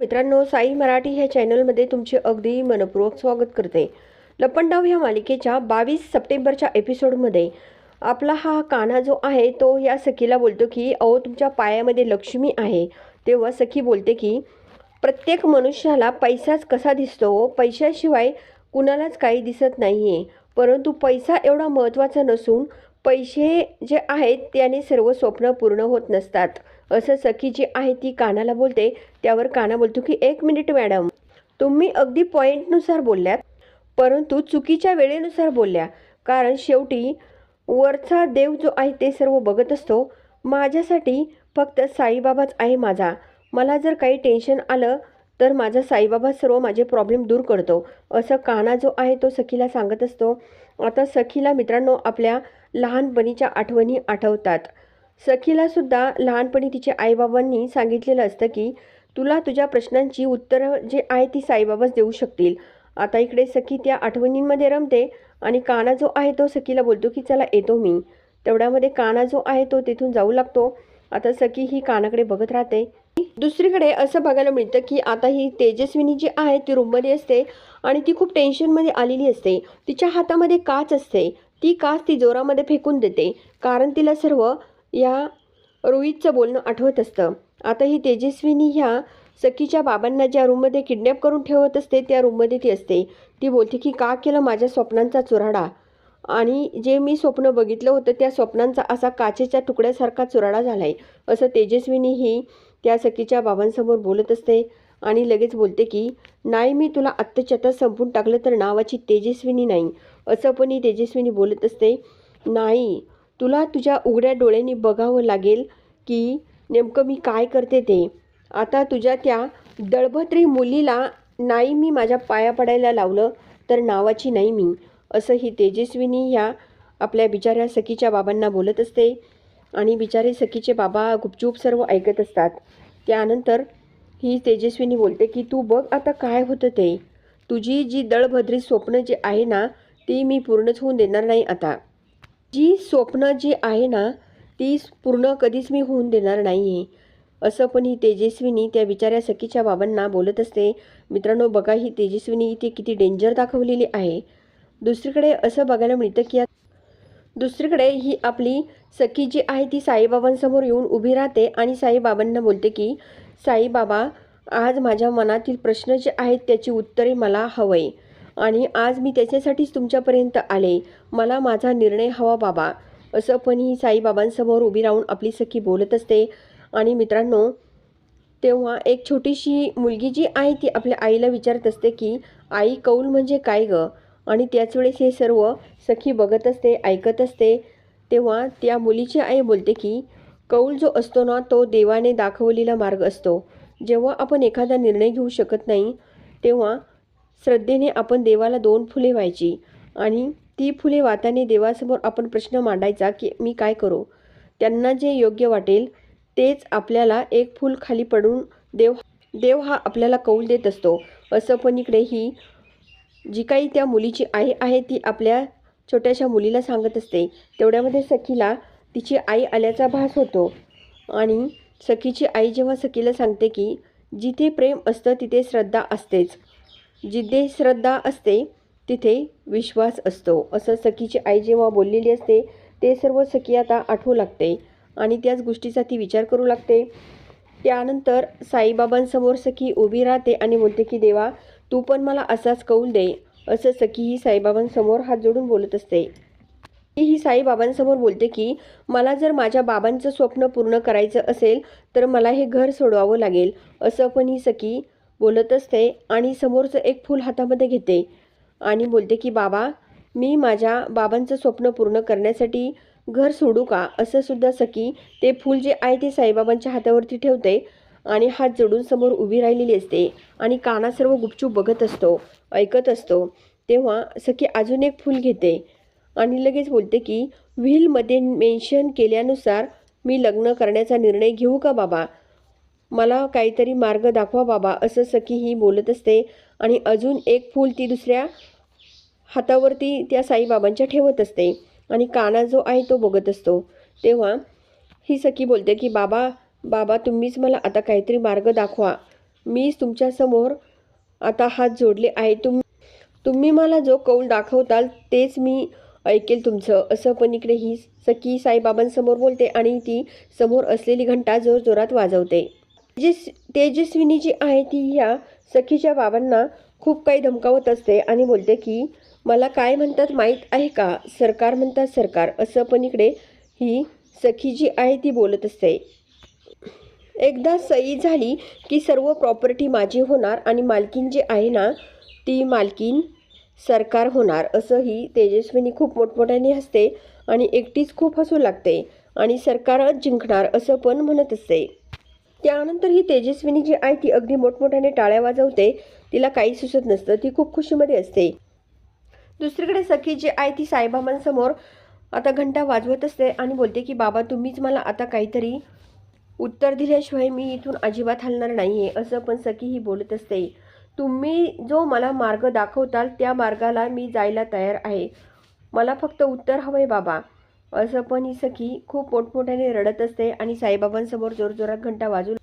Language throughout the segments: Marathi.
मित्रांनो साई मराठी ह्या चॅनलमध्ये तुमचे अगदी मनपूर्वक स्वागत करते. लपंडाव ह्या मालिकेच्या बावीस सप्टेंबरच्या एपिसोडमध्ये आपला हा कान्हा जो आहे तो या सखीला बोलतो की अहो तुमच्या पायामध्ये लक्ष्मी आहे. तेव्हा सखी बोलते की प्रत्येक मनुष्याला पैसाच कसा दिसतो? पैशाशिवाय कुणालाच काही दिसत नाही आहे परंतु पैसा एवढा महत्त्वाचा नसून पैसे जे आहेत त्याने सर्व स्वप्न पूर्ण होत नसतात. असं सखी जी आहे ती कानाला बोलते त्यावर काना बोलतो की एक मिनिट मॅडम तुम्ही अगदी पॉईंटनुसार बोलल्यात परंतु चुकीच्या वेळेनुसार बोलल्या. कारण शेवटी वरचा देव जो आहे ते सर्व बघत असतो. माझ्यासाठी फक्त साईबाबाच आहे माझा. मला जर काही टेन्शन आलं तर माझा साईबाबा सर्व माझे प्रॉब्लेम दूर करतो. असं काना जो आहे तो सखीला सांगत असतो. आता सखीला मित्रांनो आपल्या लहानपणीच्या आठवणी आठवतात. सखीला सुद्धा लहानपणी तिच्या आईबाबांनी सांगितलेलं असतं की तुला तुझ्या प्रश्नांची उत्तरं जे आहे ती साईबाबाच देऊ शकतील. आता इकडे सखी त्या आठवणींमध्ये रमते आणि काना जो आहे तो सखीला बोलतो की चला येतो मी. तेवढ्यामध्ये काना जो आहे तो तिथून जाऊ लागतो. आता सखी ही कानाकडे बघत राहते. दुसरीकडे असं बघायला मिळतं की आता ही तेजस्विनी जी आहे ती रूममध्ये असते आणि ती खूप टेन्शनमध्ये आलेली असते. तिच्या हातामध्ये काच असते. ती काच ती जोरामध्ये फेकून देते. कारण तिला सर्व या रोहितचं बोलणं आठवत असतं. आता ही तेजस्विनी ह्या सखीच्या बाबांना ज्या रूममध्ये किडनॅप करून ठेवत असते त्या रूममध्ये ती असते. ती बोलते की का केलं माझ्या स्वप्नांचा चुराडा? आणि जे मी स्वप्न बघितलं होतं त्या स्वप्नांचा असा काचेच्या तुकड्यासारखा चुराडा झाला आहे असं तेजस्विनी ही त्या सखीच्या बाबांसमोर बोलत असते आणि लगेच बोलते की नाही मी तुला आत्ताच्या संपून टाकलं तर नावाची तेजस्विनी नाही. असं पण ही तेजस्विनी बोलत असते नाही तुला तुझ्या उघड्या डोळ्यांनी बघावं लागेल की नेमकं मी काय करते ते. आता तुझ्या त्या दळभद्री मुलीला नाही मी माझ्या पाया पडायला लावलं तर नावाची नाही मी असं ही तेजस्विनी ह्या आपल्या बिचाऱ्या सखीच्या बाबांना बोलत असते. आणि बिचारे सखीचे बाबा गुपचूप सर्व ऐकत असतात. त्यानंतर ही तेजस्विनी बोलते की तू बघ आता काय होतं ते. तुझी जी दळभद्री स्वप्न जी आहे ना ती मी पूर्णच होऊन देणार नाही आता. जी स्वप्न जी आहे ना ती पूर्ण कधीच मी होऊन देणार नाही आहे असं पण ही तेजस्विनी त्या बिचाऱ्या सखीच्या बाबांना बोलत असते मित्रांनो बघा ही तेजस्विनी इथे किती डेंजर दाखवलेली आहे. दुसरीकडे असं बघायला मिळतं की दुसरीकडे ही आपली सखी जी आहे ती साईबाबांसमोर येऊन उभी राहते आणि साईबाबांना बोलते की साईबाबा आज माझ्या मनातील प्रश्न जे आहेत त्याची उत्तरे मला हवं आहे आणि आज मी त्याच्यासाठीच तुमच्यापर्यंत आले. मला माझा निर्णय हवा बाबा. असं पण ही साईबाबांसमोर उभी राहून आपली सखी बोलत असते. आणि मित्रांनो तेव्हा एक छोटीशी मुलगी जी आहे ती आपल्या आईला विचारत असते की आई कौल म्हणजे काय गं? आणि त्याच वेळेस हे सर्व सखी बघत असते ऐकत असते. तेव्हा त्या मुलीची आई बोलते की कौल जो असतो ना तो देवाने दाखवलेला मार्ग असतो. जेव्हा आपण एखादा निर्णय घेऊ शकत नाही तेव्हा श्रद्धेने आपण देवाला दोन फुले व्हायची आणि ती फुले वाताने देवासमोर आपण प्रश्न मांडायचा की मी काय करू? त्यांना जे योग्य वाटेल तेच आपल्याला एक फूल खाली पडून देव देव हा आपल्याला कौल देत असतो. असं पण इकडे ही जी काही त्या मुलीची आई आहे ती आपल्या छोट्याशा मुलीला सांगत असते. तेवढ्यामध्ये सखीला तिची आई आल्याचा भास होतो आणि सखीची आई जेव्हा सखीला सांगते की जिथे प्रेम असतं तिथे श्रद्धा असतेच. जिथे श्रद्धा असते तिथे विश्वास असतो. असं सखीची आई जेव्हा बोललेली असते ते सर्व सखी आता आठवू लागते आणि त्याच गोष्टीचा ती विचार करू लागते. त्यानंतर साईबाबांसमोर सखी उभी राहते आणि बोलते की देवा तू पण मला असाच कौल दे. असं सखी ही साईबाबांसमोर हात जोडून बोलत असते. ही साईबाबांसमोर बोलते की मला जर माझ्या बाबांचं स्वप्न पूर्ण करायचं असेल तर मला हे घर सोडवावं लागेल. असं पण ही सखी बोलत असते आणि समोरचं एक फूल हातामध्ये घेते आणि बोलते की बाबा मी माझ्या बाबांचं स्वप्न पूर्ण करण्यासाठी घर सोडू का? असं सुद्धा सखी ते फूल जे आहे ते साईबाबांच्या हातावरती ठेवते आणि हात जोडून समोर उभी राहिलेली असते आणि काना सर्व गुपचूप बघत असतो ऐकत असतो. तेव्हा सखी अजून एक फूल घेते आणि लगेच बोलते की व्हीलमध्ये मेन्शन केल्यानुसार मी लग्न करण्याचा निर्णय घेऊ का बाबा? मला काहीतरी मार्ग दाखवा बाबा असं सखी ही बोलत असते. आणि अजून एक फूल ती दुसऱ्या हातावरती त्या साईबाबांच्या ठेवत असते. आणि काना जो आहे तो बघत असतो. तेव्हा ही सखी बोलते की बाबा बाबा तुम्हीच मला आता काहीतरी मार्ग दाखवा. मीच तुमच्यासमोर आता हात जोडले आहे. तुम तुम्ही मला जो कौल दाखवताल तेच मी ऐकेल तुमचं. असं पण इकडे ही सखी साईबाबांसमोर बोलते आणि ती समोर असलेली घंटा जोरजोरात वाजवते. तेजस तेजस्विनी जी आहे ती ह्या सखीच्या बाबांना खूप काही धमकावत असते आणि बोलते की मला काय म्हणतात माहीत आहे का? सरकार म्हणतात सरकार. असं पण इकडे ही सखी जी आहे ती बोलत असते. एकदा सही झाली की सर्व प्रॉपर्टी माझी होणार आणि मालकीन जी आहे ना ती मालकीन सरकार होणार. असं ही तेजस्विनी खूप मोठमोठ्याने हसते आणि एकटीच खूप हसू लागते आणि सरकारच जिंकणार असं पण म्हणत असते. त्यानंतर ही तेजस्विनी जी आहे ती अगदी मोठमोठ्याने टाळ्या वाजवते. तिला काही सुचत नसतं. ती खूप खुशीमध्ये असते. दुसरीकडे सखी जी आहे ती साईबाबांसमोर आता घंटा वाजवत असते आणि बोलते की बाबा तुम्हीच मला आता काहीतरी उत्तर दिल्याशिवाय मी इथून अजिबात हलणार नाही आहे असं पण सखी ही बोलत असते. तुम्ही जो मला मार्ग दाखवताल त्या मार्गाला मी जायला तयार आहे. मला फक्त उत्तर हवं आहे बाबा. असं पण ही सखी खूप मोठमोठ्याने रडत असते आणि साईबाबांसमोर जोरजोरात घंटा वाजू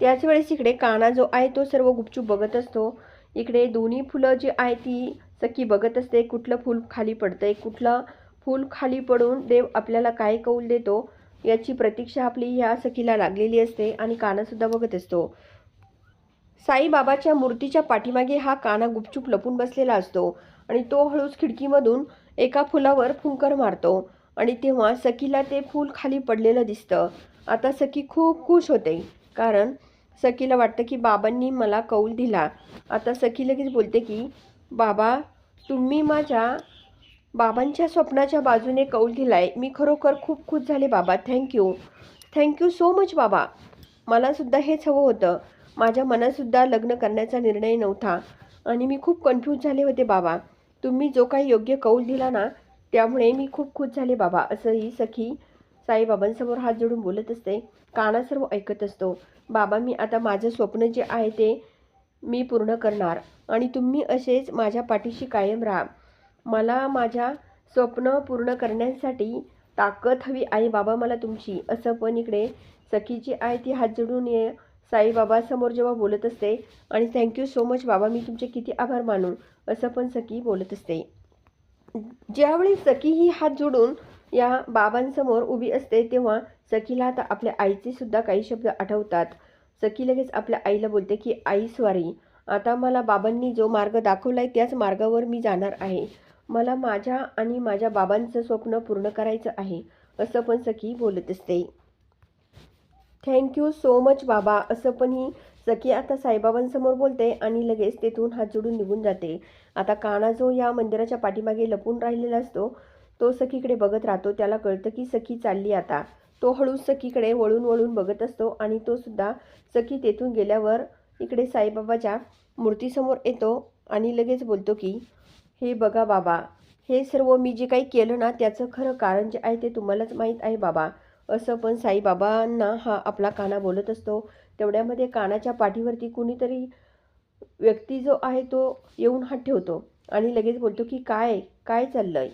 त्याच वेळेस इकडे काना जो आहे तो सर्व गुपचूप बघत असतो. इकडे दोन्ही फुलं जी आहे ती सखी बघत असते. कुठलं फूल खाली पडतंय कुठलं फूल खाली पडून देव आपल्याला काय कौल देतो याची प्रतीक्षा आपली ह्या सखीला लागलेली असते आणि कानासुद्धा बघत असतो. साईबाबाच्या मूर्तीच्या पाठीमागे हा काना गुपचूप लपून बसलेला असतो आणि तो हळूच खिडकीमधून एका फुलावर फुंकर मारतो. आणि तेव्हा सखीला ते फूल खाली पडलेलं दिसतं. आता सखी खूप खुश होते कारण सखीला वाटतं की बाबांनी मला कौल दिला. आता सखी लगेच बोलते की बाबा तुम्ही माझ्या बाबांच्या स्वप्नाच्या बाजूने कौल दिलाय. मी खरोखर खूप खुश झाले बाबा. थँक्यू थँक्यू सो मच बाबा. मलासुद्धा हेच हवं होतं. माझ्या मनातसुद्धा लग्न करण्याचा निर्णय नव्हता. आणि मी खूप कन्फ्यूज झाले होते बाबा. तुम्ही जो काही योग्य कौल दिला ना त्यामुळे मी खूप खुश झाले बाबा. असं ही सखी साईबाबांसमोर हात जोडून बोलत असते. काना सर्व ऐकत असतो. बाबा मी आता माझं स्वप्न जे आहे ते मी पूर्ण करणार आणि तुम्ही असेच माझ्या पाठीशी कायम राहा. मला माझ्या स्वप्न पूर्ण करण्यासाठी ताकद हवी आहे बाबा मला तुमची. असं पण इकडे सखीची आहे ती हात जोडून ये साईबाबासमोर जेव्हा बोलत असते आणि थँक्यू सो मच बाबा मी तुमचे किती आभार मानू असं पण सखी बोलत असते. ज्यावेळी सखी ही हात जोडून या बाबांसमोर उभी असते तेव्हा सखीला आता आपल्या आईचे सुद्धा काही शब्द आठवतात. सखी लगेच आपल्या आईला बोलते की आई स्वारी आता मला बाबांनी जो मार्ग दाखवलाय त्याच मार्गावर मी जाणार आहे. मला माझ्या आणि माझ्या बाबांचं स्वप्न पूर्ण करायचं आहे असं पण सखी बोलत असते. थँक्यू सो मच बाबा असं पण ही सखी आता साईबाबांसमोर बोलते आणि लगेच तेथून हात जोडून निघून जाते. आता काना जो या मंदिराच्या पाठीमागे लपून राहिलेला असतो तो सखीकडे बघत राहतो. त्याला कळतं की सखी चालली आता. तो हळूच सखीकडे वळून वळून बघत असतो आणि तो सुद्धा सखी तेथून गेल्यावर इकडे साईबाबाच्या मूर्तीसमोर येतो आणि लगेच बोलतो की हे बघा बाबा हे सर्व मी जे काही केलं ना त्याचं खरं कारण जे आहे ते तुम्हालाच माहीत आहे बाबा. असं पण साईबाबांना हा आपला काना बोलत असतो. तेवढ्यामध्ये कानाच्या पाठीवरती कुणीतरी व्यक्ती जो आहे तो येऊन हात ठेवतो आणि लगेच बोलतो की काय काय चाललंय?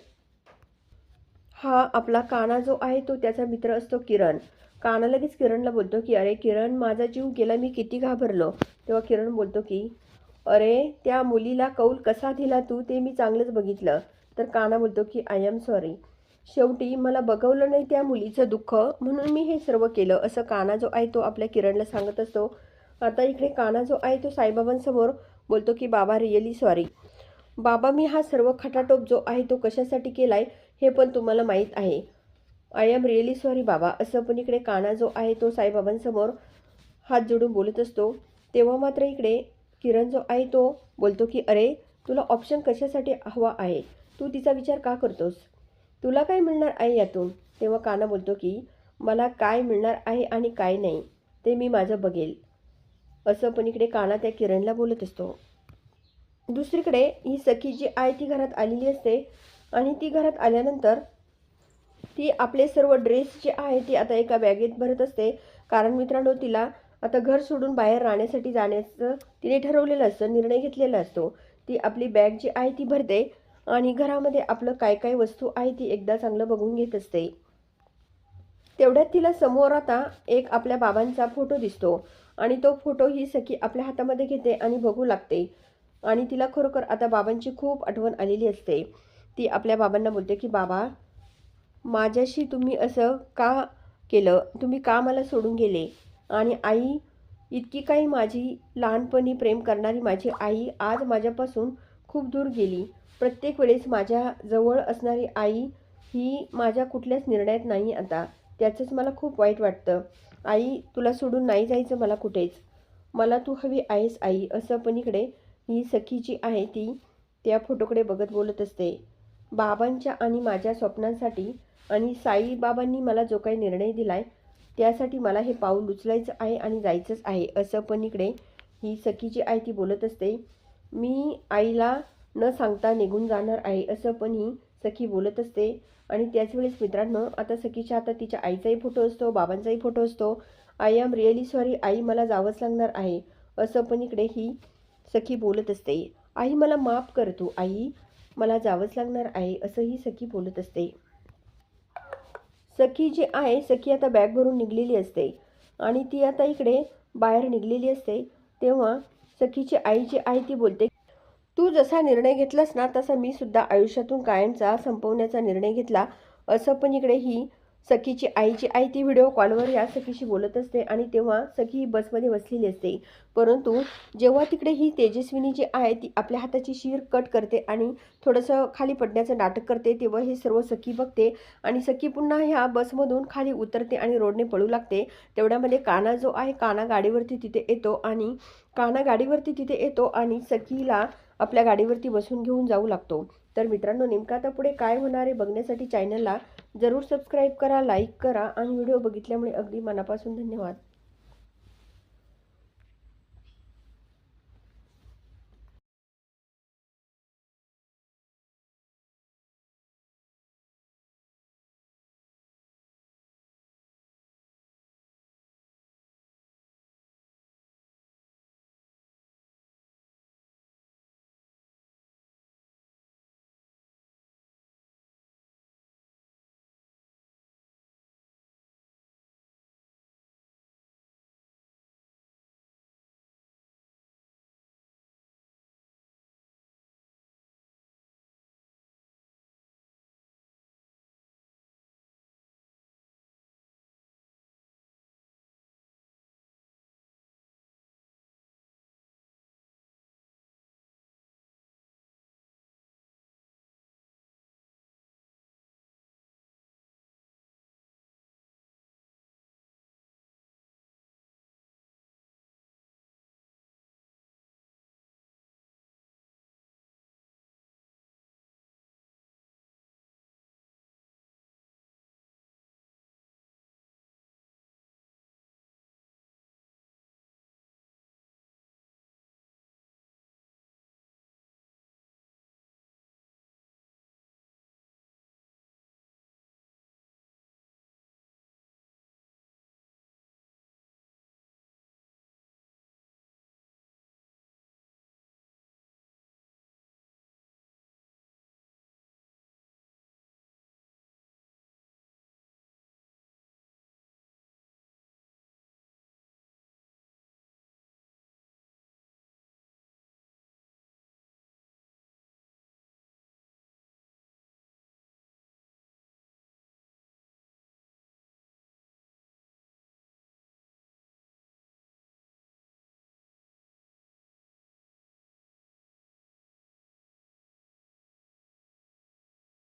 हा आपला काना जो आहे तो त्याचा मित्र असतो किरण. काना लगेच किरणला बोलतो की अरे किरण माझा जीव गेला मी किती घाबरलो. तेव्हा किरण बोलतो की अरे त्या मुलीला कौल कसा दिला तू? ते मी चांगलंच बघितलं. तर काना बोलतो की आय एम सॉरी. शेवटी मला बघवलं नाही त्या मुलीचं दुःख म्हणून मी हे सर्व केलं असं काना जो आहे तो आपल्या किरणला सांगत असतो. आता इकडे काना जो आहे तो साईबाबांसमोर बोलतो की बाबा रिअली सॉरी. बाबा मी हा सर्व खटाटोप जो आहे तो कशासाठी केला आहे हे पण तुम्हाला माहीत आहे. आय एम रिअली सॉरी बाबा. असं पण इकडे काना जो आहे तो साईबाबांसमोर हात जोडून बोलत असतो. तेव्हा मात्र इकडे किरण जो आहे तो बोलतो की अरे तुला ऑप्शन कशासाठी हवा आहे? तू तिचा विचार का करतोस? तुला काय मिळणार आहे यातून? तेव्हा काना बोलतो की मला काय मिळणार आहे आणि काय नाही ते मी माझं बघेल. असं पण इकडे काना त्या किरणला बोलत असतो. दुसरीकडे ही सखी जी आहे ती घरात आलेली असते आणि ती घरात आल्यानंतर ती आपले सर्व ड्रेस जे आहे ती आता एका बॅगेत भरत असते. कारण मित्रांनो तिला आता घर सोडून बाहेर राहण्यासाठी जाण्याचं तिने ठरवलेलं असतं निर्णय घेतलेला असतो. ती आपली बॅग जी आहे ती भरते. आणि घरामध्ये आपलं काय काय वस्तू आहे ती एकदा चांगलं बघून घेत असते. तेवढ्यात तिला समोर आता एक आपल्या बाबांचा फोटो दिसतो आणि तो फोटो ही सखी आपल्या हातामध्ये घेते आणि बघू लागते. आणि तिला खरोखर आता बाबांची खूप आठवण आलेली असते. ती आपल्या बाबांना बोलते की बाबा माझ्याशी तुम्ही असं का केलं? तुम्ही का मला सोडून गेले? आणि आई इतकी काही माझी लहानपणी प्रेम करणारी माझी आई आज माझ्यापासून खूप दूर गेली. प्रत्येक वेळेस माझ्या जवळ असणारी आई ही माझ्या कुठल्याच निर्णयात नाही आता. त्याचंच मला खूप वाईट वाटतं. आई तुला सोडून नाही जायचं मला कुठेच. मला तू हवी आहेस आई असं पण इकडे ही सखी जी आहे ती त्या फोटोकडे बघत बोलत असते. बाबांच्या आणि माझ्या स्वप्नांसाठी आणि साईबाबांनी मला जो काही निर्णय दिलाय त्यासाठी मला हे पाऊल उचलायचं आहे आणि जायचंच आहे असं पण इकडे ही सखी जी आहे ती बोलत असते. मी आईला न सांगता निघून जाणार आहे असं पण ही सखी बोलत असते. आणि त्याच वेळेस मित्रांनो आता सखीच्या हातात तिच्या आईचाही फोटो असतो बाबांचाही फोटो असतो. आय एम रिअली सॉरी आई मला जावंच लागणार आहे असं पण इकडे ही सखी बोलत असते. आई मला माफ कर तू आई मला जावंच लागणार आहे असंही सखी बोलत असते. सखी जी आहे सखी आता बॅग भरून निघलेली असते. आणि ती आता इकडे बाहेर निघलेली असते. तेव्हा सखीची आई जी आहे ती बोलते तू जसा निर्णय घेतलास ना तसा मी सुद्धा आयुष्यातून कायमचा संपवण्याचा निर्णय घेतला. असं पण इकडे ही सखीची आईची आई ती व्हिडिओ कॉलवर या सखीशी बोलत असते आणि तेव्हा सखी ही बसमध्ये बसलेली असते. परंतु जेव्हा तिकडे ही तेजस्विनी जी आहे ती आपल्या हाताची शीर कट करते आणि थोडंसं खाली पडण्याचं नाटक करते तेव्हा हे सर्व सखी बघते आणि सखी पुन्हा ह्या बसमधून खाली उतरते आणि रोडने पळू लागते. तेवढ्यामध्ये काना जो आहे काना गाडीवरती तिथे येतो आणि काना गाडीवरती तिथे येतो आणि सखीला आपल्या गाडीवरती बसून घेऊन जाऊ लागतो. तर मित्रांनो नेमकं आता पुढे काय होणार आहे बघण्यासाठी चॅनलला जरूर सबस्क्राईब करा लाईक करा आणि व्हिडिओ बघितल्यामुळे अगदी मनापासून धन्यवाद.